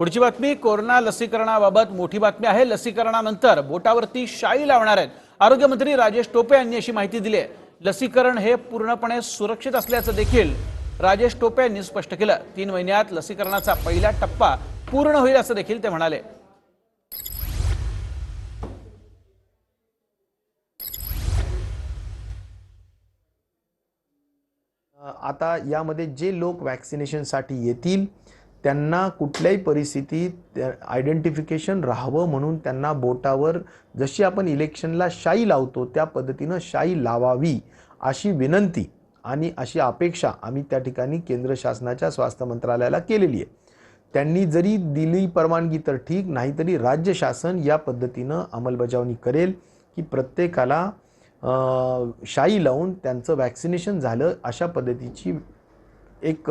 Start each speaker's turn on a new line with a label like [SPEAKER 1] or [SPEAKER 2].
[SPEAKER 1] पुढची बातमी कोरोना लसीकरणाबाबत मोठी बातमी आहे. लसीकरणानंतर बोटावरती शाई लावणार आहेत. आरोग्यमंत्री राजेश टोपे यांनी अशी माहिती दिली आहे. लसीकरण हे पूर्णपणे सुरक्षित असल्याचं देखील राजेश टोपे यांनी स्पष्ट केलं. तीन महिन्यात लसीकरणाचा पहिला टप्पा पूर्ण होईल असं देखील ते म्हणाले.
[SPEAKER 2] आता यामध्ये जे लोक वॅक्सिनेशनसाठी येतील त्यांना कुठल्याही परिस्थितीत आयडेंटिफिकेशन राहावं म्हणून त्यांना बोटावर जशी आपण इलेक्शनला शाई लावतो त्या पद्धतीनं शाई लावावी अशी विनंती आणि अशी अपेक्षा आम्ही त्या ठिकाणी केंद्र शासनाच्या स्वास्थ्य मंत्रालयाला केलेली आहे. त्यांनी जरी दिली परवानगी तर ठीक नाहीतरी राज्य शासन या पद्धतीनं अंमलबजावणी करेल की प्रत्येकाला शाई लावून त्यांचं वॅक्सिनेशन झालं अशा पद्धतीची एक